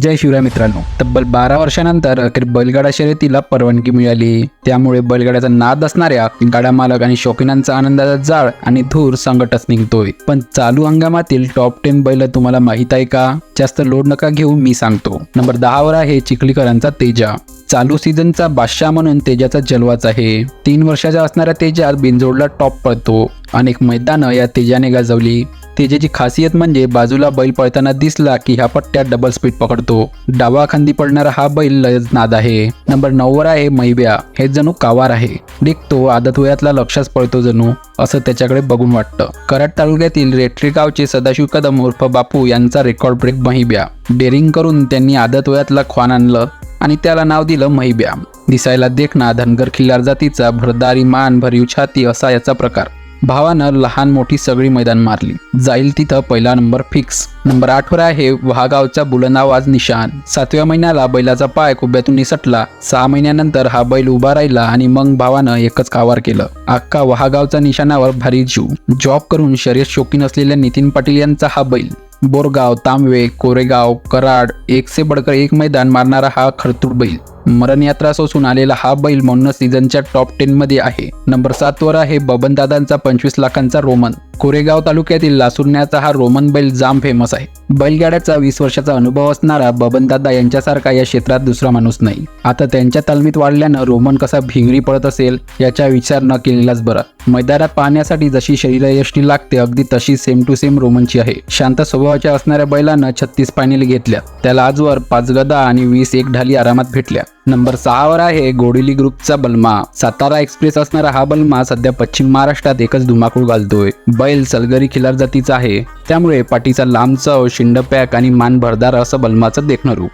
जय शिवराय मित्रांनो. तब्बल बारा वर्षानंतर अखेर बैलगाडा शर्यतीला परवानगी मिळाली. त्यामुळे बैलगाड्याचा नाद असणाऱ्या गाडा मालक आणि शौकीनांचा आनंदाचा जाळ आणि धूर संकटच निघतोय. पण चालू हंगामातील टॉप टेन बैल तुम्हाला माहीत आहे का? जास्त लोड नका घेऊ मी सांगतो. नंबर दहावर आहे चिखलीकरांचा तेजा. चालू सीझनचा बादशाह म्हणून तेजाचा जलवाच आहे. तीन वर्षाचा असणाऱ्या तेजात बिनजोडला टॉप पळतो. अनेक मैदानं या तेजाने गाजवली. तेजेची खासियत म्हणजे बाजूला बैल पळताना दिसला की ह्या पट्ट्यात डबल स्पीड पकडतो. डावा खांदी पडणारा हा बैल लयच नाद आहे. नंबर नऊवर आहे मैब्या हे जणू कावार आहे. निघतो आदत वयातला लक्षच पळतो जणू. असं त्याच्याकडे बघून वाटतं. कराड तालुक्यातील रेट्री गावचे सदाशिव कदम उर्फ बापू यांचा रेकॉर्ड ब्रेक महिब्या डेअरिंग करून त्यांनी आदत वयातला ख्वान आणलं आणि त्याला नाव दिलं महिब्या दिसायला देखना धनगर खिल्लार जातीचा भरदारी मान भरीव छाती असा याचा प्रकार. भावानं लहान मोठी सगळी मैदान मारली. जाईल तिथं पहिला नंबर फिक्स. नंबर आठवर आहे वहागावचा बुलंद निशान. सातव्या महिन्याला बैलाचा पाय कुब्यातून निसटला. सहा महिन्यानंतर हा बैल उभा राहिला आणि मग भावानं एकच कावार केलं. अख्खा वहागावचा निशाणावर भारी जीव. जॉब करून शर्यत शौकीन असलेल्या नितीन पाटील यांचा हा बैल. बोरगाव तांबवे कोरेगाव कराड एक से बडकर एक मैदान मारणारा हा खरतूड बैल. मरणयात्रा सोसून आलेला हा बैल म्हणून सीझनच्या टॉप टेन मध्ये आहे. नंबर सात वर आहे बबनदादांचा पंचवीस लाखांचा रोमन. कोरेगाव तालुक्यातील लासुरण्याचा हा रोमन बैल जाम फेमस आहे. बैलगाड्याचा वीस वर्षाचा अनुभव असणारा बबनदादा यांच्यासारखा या क्षेत्रात दुसरा माणूस नाही. आता त्यांच्या तालमीत वाढल्यानं रोमन कसा भिंगरी पडत असेल याचा विचार न केलेलाच बरा. मैदानात पाहण्यासाठी जशी शरीरयष्टी लागते अगदी तशी सेम टू सेम रोमनची आहे. शांत स्वभावाच्या असणाऱ्या बैलानं छत्तीस फायनल घेतल्या. त्याला आजवर पाच गदा आणि वीस एक ढाली आरामात भेटल्या. नंबर सहावर आहे गोडिली ग्रुपचा बलमा. सातारा एक्सप्रेस असणारा हा बलमा सध्या पश्चिम महाराष्ट्रात एकच धुमाकूळ घालतोय. बैल सलगरी खिलार जातीचा आहे. त्यामुळे पाठीचा लांब चव शिंड पॅक आणि मान भरदार असं बलमाचं देखणं रूप.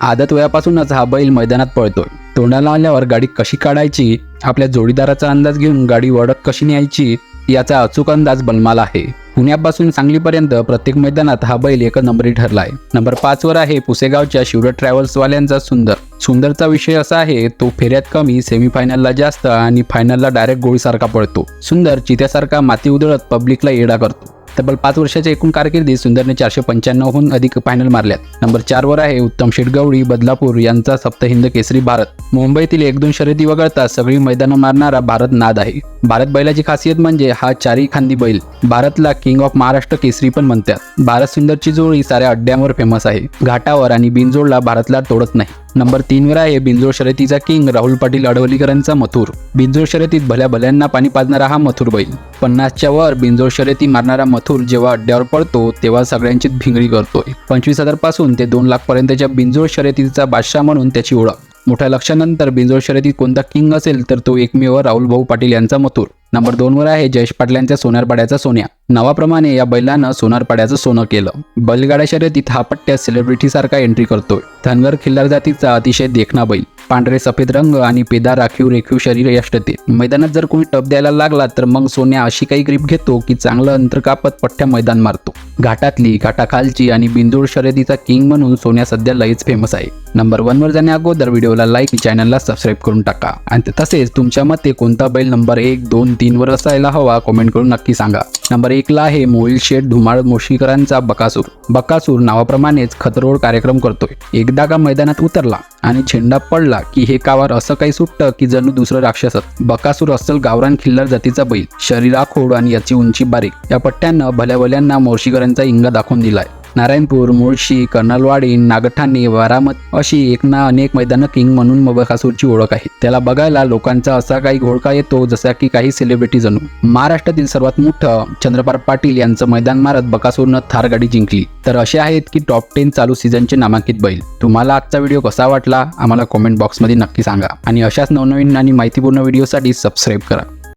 आदत वयापासूनच हा बैल मैदानात पळतोय. तोंडाला आल्यावर गाडी कशी काढायची? आपल्या जोडीदाराचा अंदाज घेऊन गाडी वडक कशी न्यायची? याचा अचूक अंदाज बनमाला आहे. पुण्यापासून सांगलीपर्यंत प्रत्येक मैदानात हा बैल एक नंबरी ठरलाय. नंबर पाच वर आहे पुसेगावच्या शिवड ट्रॅव्हल्स वाल्यांचा सुंदर. सुंदरचा विषय असा आहे तो फेऱ्यात कमी सेमीफायनलला जास्त आणि फायनलला डायरेक्ट गोळीसारखा पळतो. सुंदर चित्यासारखा माती उधळत पब्लिकला येडा करतो. तब्बल पाच वर्षाच्या एकूण कारकिर्दीत सुंदरने चारशे पंच्याण्णवहून अधिक फायनल मारल्यात. नंबर चारवर आहे उत्तम शेटगवडी बदलापूर यांचा सप्तहिंद केसरी भारत. मुंबईतील एक दोन शर्यती वगळता सगळी मैदानं मारणारा भारत नाद आहे. भारत बैलाची खासियत म्हणजे हा चारी खांदी बैल. भारतला किंग ऑफ महाराष्ट्र केसरी पण म्हणतात. भारत सुंदरची जोडी साऱ्या अड्ड्यांवर फेमस आहे. घाटावर आणि बिनजोडला भारतला तोडत नाही. नंबर तीन वर आहे बिंजोड शर्यतीचा किंग राहुल पाटील अडवलीकरांचा मथुर. बिंजोड शर्यतीत भल्या भल्यांना पाणी पाजणारा हा मथुर बैल. पन्नासच्या वर बिंजोड शर्यती मारणारा मथुर जेव्हा अड्ड्यावर पडतो तेव्हा सगळ्यांची भिंगरी करतोय पंचवीस हजारपासून ते दोन लाख पर्यंतच्या बिंजोड शर्यतीचा बादशाह म्हणून त्याची ओळख. मोठ्या लक्षानंतर बिंजोड शर्यतीत कोणता किंग असेल तर तो एकमेव राहुल भाऊ पाटील यांचा मथुर. नंबर दोन वर आहे जयेश पाटलांच्या सोनारपाड्याचा सोन्या. नावाप्रमाणे या बैलानं सोनारपाड्याचं सोनं केलं. बैलगाड्या शर्यतीत हा पट्ट्या सेलिब्रिटी सारखा एंट्री करतोय. धनगर खिल्लार जातीचा अतिशय देखणा बैल. पांढरे सफेद रंग आणि पेदा राखीव रेखीव शरीर यष्टते. मैदानात जर कोणी टप द्यायला लागला तर मग सोन्या अशी काही ग्रीप घेतो की चांगलं अंतर कापत पठ्ठ्या मैदान मारतो. घाटातली घाटाखालची आणि बिंदूळ शर्यतीचा किंग म्हणून सोन्या सध्या लईच फेमस आहे. नंबर वन वर जाण्या अगोदर व्हिडिओला लाईक चॅनलला सबस्क्राईब करून टाका. आणि तसेच तुमच्या मते कोणता बैल नंबर एक दोन तीन वर असायला हवा कॉमेंट करून नक्की सांगा. नंबर एकला आहे मोहिल शेठ धुमाळ मोशीकरांचा बकासूर. बकासूर नावाप्रमाणेच खतरोड कार्यक्रम करतोय. एकदा का मैदानात उतरला आणि छेंडा पडला की हे कावार असं काही सुटतं की जणू दुसरं राक्षस बकासूर अस्सल गावरान खिल्लर जातीचा बैल. शरीरा खोड आणि याची उंची बारीक. या पट्ट्यानं भल्याभल्यांना मोर्शीकरांचा इंगा दाखवून दिलाय. नारायणपूर मुळशी कर्नलवाडी नागठाणी वारामत अशी एक ना अनेक मैदानं किंग म्हणून बकासूरची ओळख आहे. त्याला बघायला लोकांचा असा काही घोळका येतो जसा की काही सेलिब्रिटी जणू. महाराष्ट्रातील सर्वात मोठं चंद्रपार पाटील यांचं मैदान मारत बकासूरनं थार गाडी जिंकली. तर असे आहेत की टॉप टेन चालू सीझनचे नामांकित बैल. तुम्हाला आजचा व्हिडिओ कसा वाटला? आम्हाला कॉमेंट बॉक्समध्ये नक्की सांगा. आणि अशाच नवनवीन आणि माहितीपूर्ण व्हिडिओसाठी सबस्क्राईब करा.